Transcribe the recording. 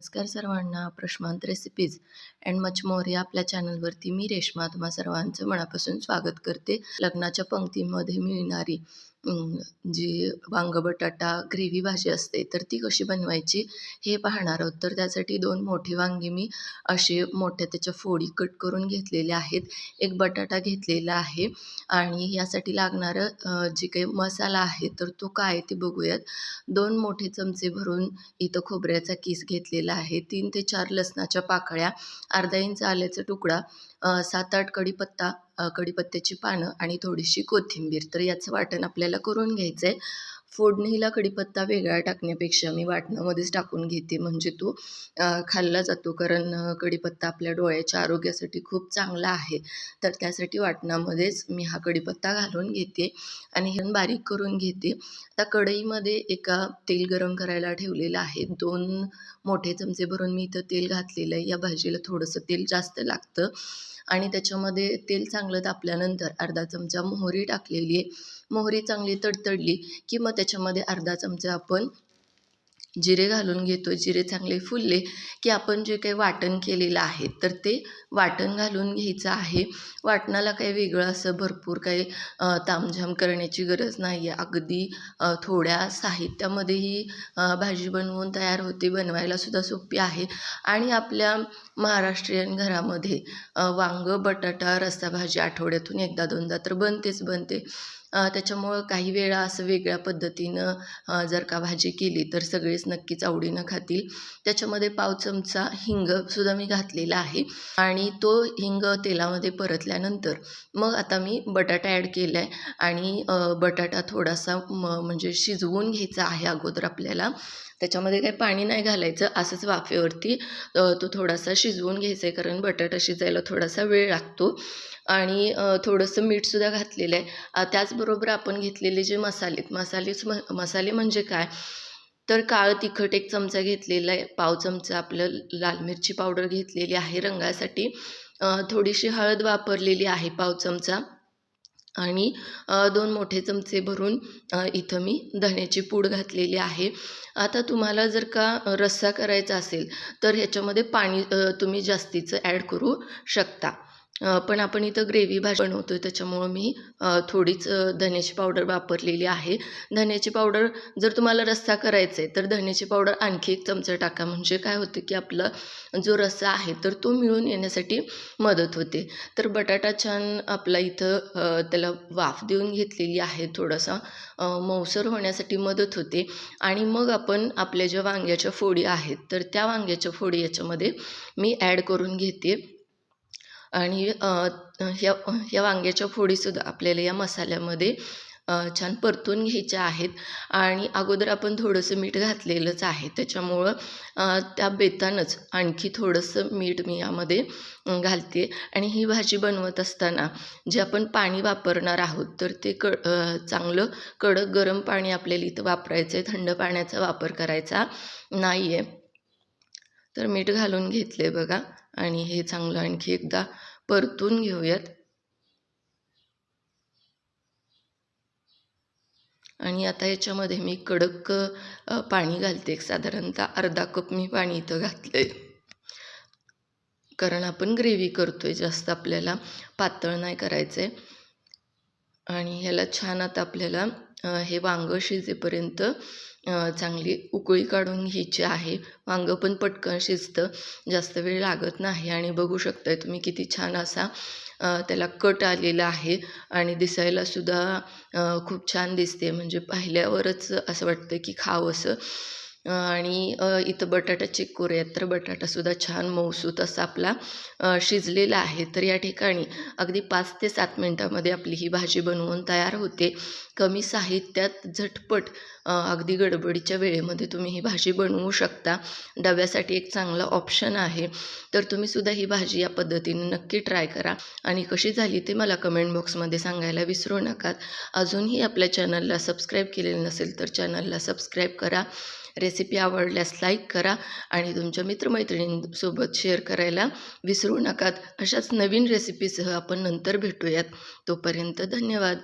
नमस्कार सर्वांना Prashant recipes and much more या आपल्या चॅनलवरती मी रेश्मा तुम्हा सर्वांचं मनापासून स्वागत करते. लग्नाच्या पंक्तीमध्ये मिळणारी जी वांग बटाटा ग्रेव्ही भाजी असते तर ती कशी बनवायची हे पाहणार आहोत. तर त्यासाठी दोन मोठी वांगी मी असे मोठ्या त्याच्या फोडी कट करून घेतलेल्या आहेत. एक बटाटा घेतलेला आहे आणि यासाठी लागणारं जे काही मसाला आहे तर तो काय ते बघूयात. दोन मोठे चमचे भरून इथं खोबऱ्याचा किस घेतलेला आहे. तीन ते चार लसणाच्या पाकळ्या अर्धा इंच आल्याचा तुकडा सात आठ कढीपत्ता कढीपत्त्याची पानं आणि थोडीशी कोथिंबीर. तर याचं वाटण आपल्याला करून घ्यायचं आहे फोडणीला कढीपत्ता वेगळा टाकण्यापेक्षा मी वाटणामध्येच टाकून घेते. म्हणजे तो खाल्ला जातो. कारण कडीपत्ता कढीपत्ता आपल्या डोळ्याच्या आरोग्यासाठी खूप चांगला आहे. तर त्यासाठी वाटणामध्येच मी हा कढीपत्ता घालून घेते आणि हे बारीक करून घेते. आता कढईमध्ये एका तेल गरम करायला ठेवलेलं आहे. दोन मोठे चमचे भरून मी इथं तेल घातलेलं आहे. या भाजीला थोडंसं तेल जास्त लागतं. आणि त्याच्यामध्ये तेल चांगलं तापल्यानंतर अर्धा चमचा मोहरी टाकलेली आहे. मोहरी चांगली तडतडली की मग त्याच्यामध्ये अर्धा चमचा आपण जिरे घालून घेतो जिरे चांगले फुलले की आपण जे काही वाटण केलेलं आहे तर ते वाटण घालून घ्यायचं आहे. वाटणाला काही वेगळं असं भरपूर काही तामझाम करण्याची गरज नाही आहे अगदी थोड्या साहित्यामध्ये ही भाजी बनवून तयार होते बनवायलासुद्धा सोपी आहे. आणि आपल्या महाराष्ट्रीयन घरामध्ये वांगं बटाटा रस्सा भाजी आठवड्यातून एकदा दोनदा तर बनतेच बनते. त्याच्यामुळं काही वेळा असं वेगळ्या पद्धतीनं जर का भाजी केली तर सगळेच नक्कीच आवडीनं खातील. त्याच्यामध्ये पाव चमचा हिंगसुद्धा मी घातलेला आहे आणि तो हिंग तेलामध्ये परतल्यानंतर मग आता मी बटाटा ॲड केला आहे आणि बटाटा थोडासा म म्हणजे शिजवून घ्यायचा आहे अगोदर आपल्याला. त्याच्यामध्ये काही पाणी नाही घालायचं असंच वाफेवरती तो थोडासा शिजवून घ्यायचा आहे कारण बटाटा शिजायला थोडासा वेळ लागतो. आणि थोडंसं मीठसुद्धा घातलेलं आहे. त्याचबरोबर आपण घेतलेले जे मसाले मसालेच म मसाले म्हणजे काय? तर काळं तिखट एक चमचा घेतलेला आहे पाव चमचा आपलं लाल मिरची पावडर घेतलेली आहे रंगासाठी. थोडीशी हळद वापरलेली आहे पाव चमचा. आणि दोन मोठे चमचे भरून इथं मी धण्याची पूड घातलेली आहे. आता तुम्हाला जर का रस्सा करायचा असेल तर ह्याच्यामध्ये पाणी तुम्ही जास्तीचं ॲड करू शकता. पण आपण इथं ग्रेव्ही भाजी बनवतो आहे त्याच्यामुळं मी थोडीच धन्याची पावडर वापरलेली आहे. धण्याची पावडर जर तुम्हाला रस्सा करायचा आहे तर धण्याची पावडर आणखी एक चमचा टाका. म्हणजे काय होतं की आपला जो रस्सा आहे तर तो मिळून येण्यासाठी मदत होते. तर बटाटा छान आपला इथं त्याला वाफ देऊन घेतलेली आहे थोडासा. मौसर मऊसर होण्यासाठी मदत होते. आणि मग आपण आपल्या ज्या वांग्याच्या फोडी आहेत तर त्या वांग्याच्या फोडी याच्यामध्ये मी ॲड करून घेते. आणि ह्या ह्या वांग्याच्या फोडीसुद्धा आपल्याला या मसाल्यामध्ये छान परतून घ्यायच्या आहेत. आणि अगोदर आपण थोडंसं मीठ घातलेलंच आहे. त्याच्यामुळं त्या बेतानंच आणखी थोडंसं मीठ मी यामध्ये घालते. आणि ही भाजी बनवत असताना जे आपण पाणी वापरणार आहोत तर ते क चांगलं कडक गरम पाणी आपल्याला इथं वापरायचं आहे थंड पाण्याचा वापर करायचा नाही आहे तर मीठ घालून घेतले बघा. आणि हे चांगलं आणखी एकदा परतून घेऊयात. आणि आता याच्यामध्ये मी कडक पाणी घालते. एक साधारणतः अर्धा कप मी पाणी इथं घातलं आहे कारण आपण ग्रेव्ही करतो आहे जास्त आपल्याला पातळ नाही करायचं आहे आणि ह्याला छान आता आपल्याला हे वांगं शिजेपर्यंत चांगली उकळी काढून घ्यायची आहे. वांगं पण पटकन शिजतं जास्त वेळ लागत नाही. आणि बघू शकताय तुम्ही किती छान असा त्याला कट आलेला आहे. आणि दिसायला सुद्धा खूप छान दिसते म्हणजे पाहिल्यावरच असं वाटतं की खावं असं आणि इथं बटाटा चेक करूयात तर बटाटासुद्धा छान मऊसूत असा आपला शिजलेला आहे. तर या ठिकाणी अगदी पाच ते सात मिनटामध्ये आपली ही भाजी बनवून तयार होते. कमी साहित्यात झटपट अगदी गडबडीच्या वेळेमध्ये तुम्ही ही भाजी बनवू शकता. डब्यासाठी एक चांगला ऑप्शन आहे. तर तुम्ही सुद्धा ही भाजी या पद्धतीने नक्की ट्राय करा. आणि कशी झाली ते मला कमेंट बॉक्समध्ये सांगायला विसरू नका. अजूनही आपल्या चॅनलला सबस्क्राईब केलेलं नसेल तर चॅनलला सबस्क्राईब करा. रेसिपी आवडल्यास लाईक करा आणि तुमच्या मित्रमैत्रिणींसोबत शेअर करायला विसरू नकात. अशाच नवीन रेसिपीसह आपण नंतर भेटूयात. तोपर्यंत धन्यवाद.